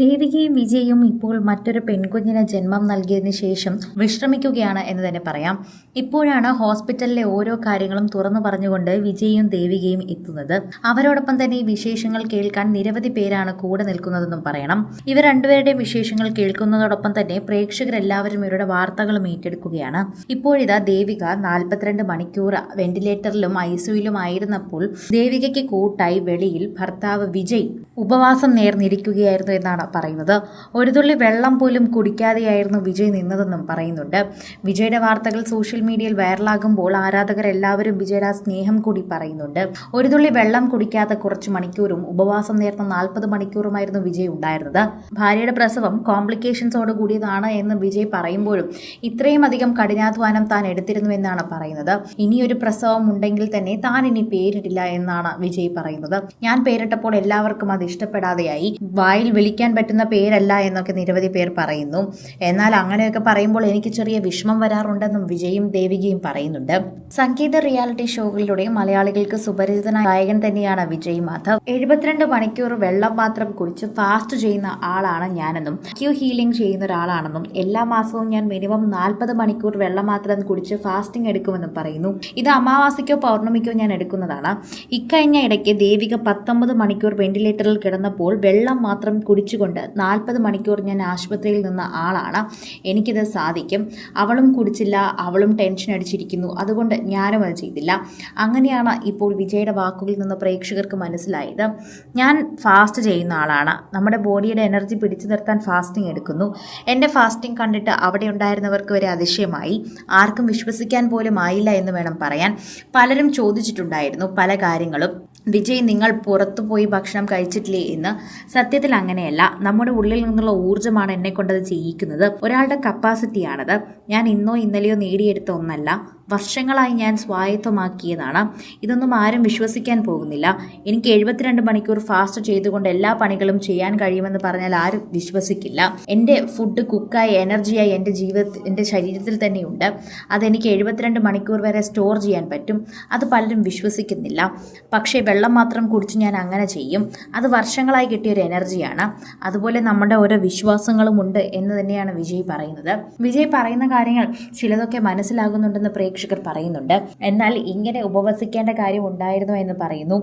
ദേവികയും വിജയും ഇപ്പോൾ മറ്റൊരു പെൺകുഞ്ഞിന് ജന്മം നൽകിയതിന് ശേഷം വിശ്രമിക്കുകയാണ് എന്ന് തന്നെ പറയാം. ഇപ്പോഴാണ് ഹോസ്പിറ്റലിലെ ഓരോ കാര്യങ്ങളും തുറന്നു പറഞ്ഞുകൊണ്ട് വിജയും ദേവികയും എത്തുന്നത്. അവരോടൊപ്പം തന്നെ ഈ വിശേഷങ്ങൾ കേൾക്കാൻ നിരവധി പേരാണ് കൂടെ നിൽക്കുന്നതെന്നും പറയണം. ഇവർ രണ്ടുപേരുടെയും വിശേഷങ്ങൾ കേൾക്കുന്നതോടൊപ്പം തന്നെ പ്രേക്ഷകരെല്ലാവരും ഇവരുടെ വാർത്തകളും ഏറ്റെടുക്കുകയാണ്. ഇപ്പോഴിതാ ദേവിക നാൽപ്പത്തിരണ്ട് മണിക്കൂർ വെന്റിലേറ്ററിലും ഐസിയുയിലും ആയിരുന്നപ്പോൾ ദേവികയ്ക്ക് കൂട്ടായി വെളിയിൽ ഭർത്താവ് വിജയ് ഉപവാസം നേർന്നിരിക്കുകയായിരുന്നു എന്നാണ് പറയുന്നത്. ഒരു തുള്ളി വെള്ളം പോലും കുടിക്കാതെയായിരുന്നു വിജയ് നിന്നതെന്നും പറയുന്നുണ്ട്. വിജയുടെ വാർത്തകൾ സോഷ്യൽ മീഡിയയിൽ വൈറലാകുമ്പോൾ ആരാധകരെല്ലാവരും വിജയുടെ ആ സ്നേഹം കൂടി പറയുന്നുണ്ട്. ഒരു തുള്ളി വെള്ളം കുടിക്കാതെ കുറച്ച് മണിക്കൂറും ഉപവാസം നേർന്ന നാൽപ്പത് മണിക്കൂറുമായിരുന്നു വിജയ് ഉണ്ടായിരുന്നത്. ഭാര്യയുടെ പ്രസവം കോംപ്ലിക്കേഷൻസോട് കൂടിയതാണ് എന്ന് വിജയ് പറയുമ്പോഴും ഇത്രയും അധികം കഠിനാധ്വാനം താൻ എടുത്തിരുന്നു എന്നാണ് പറയുന്നത്. ഇനിയൊരു പ്രസവം ഉണ്ടെങ്കിൽ തന്നെ താൻ ഇനി പേരിടില്ല എന്നാണ് വിജയ് പറയുന്നത്. ഞാൻ പേരിട്ടപ്പോൾ എല്ലാവർക്കും അത് ഇഷ്ടപ്പെടാതെയായി. വായിൽ വിളിക്കാൻ പറ്റുന്ന പേരല്ല എന്നൊക്കെ നിരവധി പേർ പറയുന്നു. എന്നാൽ അങ്ങനെയൊക്കെ പറയുമ്പോൾ എനിക്ക് ചെറിയ വിഷമം വരാറുണ്ടെന്നും വിജയും ദേവികയും പറയുന്നുണ്ട്. സംഗീത റിയാലിറ്റി ഷോകളിലൂടെ മലയാളികൾക്ക് സുപരിചിതനായ ഗായകൻ തന്നെയാണ് വിജയ് മാധവ്. എഴുപത്തിരണ്ട് മണിക്കൂർ വെള്ളം മാത്രം കുടിച്ച് ഫാസ്റ്റ് ചെയ്യുന്ന ആളാണ് ഞാനെന്നും ക്യൂ ഹീലിംഗ് ചെയ്യുന്ന ഒരാളാണെന്നും എല്ലാ മാസവും ഞാൻ മിനിമം നാൽപ്പത് മണിക്കൂർ വെള്ളം മാത്രം കുടിച്ച് ഫാസ്റ്റിംഗ് എടുക്കുമെന്നും പറയുന്നു. ഇത് അമാവാസിക്കോ പൗർണമിക്കോ ഞാൻ എടുക്കുന്നതാണ്. ഇക്കഴിഞ്ഞ ഇടയ്ക്ക് ദേവിക പത്തൊമ്പത് മണിക്കൂർ വെന്റിലേറ്ററിൽ കിടന്നപ്പോൾ വെള്ളം മാത്രം കുടിച്ചുകൊണ്ട് നാൽപ്പത് മണിക്കൂർ ഞാൻ ആശുപത്രിയിൽ നിന്ന ആളാണ്. എനിക്കിത് സാധിക്കും. അവളും കുടിച്ചില്ല. അവളും ടെൻഷൻ അടിച്ചിരിക്കുന്നു. അതുകൊണ്ട് ഞാനും അത് ചെയ്തില്ല. അങ്ങനെയാണ് ഇപ്പോൾ വിജയുടെ വാക്കുകളിൽ നിന്ന് പ്രേക്ഷകർക്ക് മനസ്സിലായത്. ഞാൻ ഫാസ്റ്റ് ചെയ്യുന്ന ആളാണ്. നമ്മുടെ ബോഡിയുടെ എനർജി പിടിച്ചു നിർത്താൻ ഫാസ്റ്റിംഗ് എടുക്കുന്നു. എന്റെ ഫാസ്റ്റിംഗ് കണ്ടിട്ട് അവിടെ ഉണ്ടായിരുന്നവർക്ക് വരെ അതിശയമായി. ആർക്കും വിശ്വസിക്കാൻ പോലും ആയില്ല എന്ന് വേണം പറയാൻ. പലരും ചോദിച്ചിട്ടുണ്ടായിരുന്നു പല കാര്യങ്ങളും. വിജയ് നിങ്ങൾ പുറത്തു പോയി ഭക്ഷണം കഴിച്ചിട്ടില്ലേ എന്ന് സത്യത്തിൽ അങ്ങനെയല്ല. നമ്മുടെ ഉള്ളിൽ നിന്നുള്ള ഊർജമാണ് എന്നെ കൊണ്ടത് ചെയ്യിക്കുന്നത്. ഒരാളുടെ കപ്പാസിറ്റിയാണത് ഞാൻ ഇന്നോ ഇന്നലെയോ നേടിയെടുത്ത ഒന്നല്ല. വർഷങ്ങളായി ഞാൻ സ്വായത്തമാക്കിയതാണ്. ഇതൊന്നും ആരും വിശ്വസിക്കാൻ പോകുന്നില്ല. എനിക്ക് എഴുപത്തിരണ്ട് മണിക്കൂർ ഫാസ്റ്റ് ചെയ്തുകൊണ്ട് എല്ലാ പണികളും ചെയ്യാൻ കഴിയുമെന്ന് പറഞ്ഞാൽ ആരും വിശ്വസിക്കില്ല. എന്റെ ഫുഡ് കുക്കായി എനർജിയായി എന്റെ ജീവിത എന്റെ ശരീരത്തിൽ തന്നെയുണ്ട്. അതെനിക്ക് എഴുപത്തിരണ്ട് മണിക്കൂർ വരെ സ്റ്റോർ ചെയ്യാൻ പറ്റും. അത് പലരും വിശ്വസിക്കുന്നില്ല. പക്ഷേ വെള്ളം മാത്രം കുടിച്ച് ഞാൻ അങ്ങനെ ചെയ്യും. അത് വർഷങ്ങളായി കിട്ടിയൊരു എനർജിയാണ് അതുപോലെ നമ്മുടെ ഓരോ വിശ്വാസങ്ങളും ഉണ്ട് എന്ന് തന്നെയാണ് വിജയ് പറയുന്നത്. വിജയ് പറയുന്ന കാര്യങ്ങൾ ചിലതൊക്കെ മനസ്സിലാകുന്നുണ്ടെന്ന് പ്രേക്ഷകർ പറയുന്നുണ്ട്. എന്നാൽ ഇങ്ങനെ ഉപവസിക്കേണ്ട കാര്യം ഉണ്ടായിരുന്നു എന്ന് പറയുന്നു.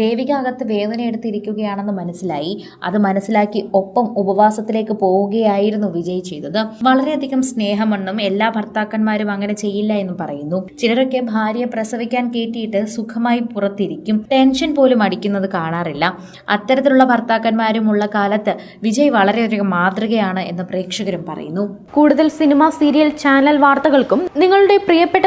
ദേവിക അകത്ത് വേദന എടുത്തിരിക്കുകയാണെന്ന് മനസ്സിലായി. അത് മനസ്സിലാക്കി ഒപ്പം ഉപവാസത്തിലേക്ക് പോവുകയായിരുന്നു വിജയ് ചെയ്തത്. വളരെയധികം സ്നേഹമെന്നും എല്ലാ ഭർത്താക്കന്മാരും അങ്ങനെ ചെയ്യില്ല എന്നും പറയുന്നു. ചിലരൊക്കെ ഭാര്യ പ്രസവിക്കാൻ കേട്ടിയിട്ട് സുഖമായി പുറത്തിരിക്കും. ടെൻഷൻ പോലും അടിക്കുന്നത് കാണാറില്ല. അത്തരത്തിലുള്ള ഭർത്താക്കന്മാരും ഉള്ള കാലത്ത് വിജയ് വളരെയധികം മാതൃകയാണ് എന്ന് പ്രേക്ഷകരും പറയുന്നു. കൂടുതൽ സിനിമ സീരിയൽ ചാനൽ വാർത്തകൾക്കും നിങ്ങളുടെ പ്രിയപ്പെട്ട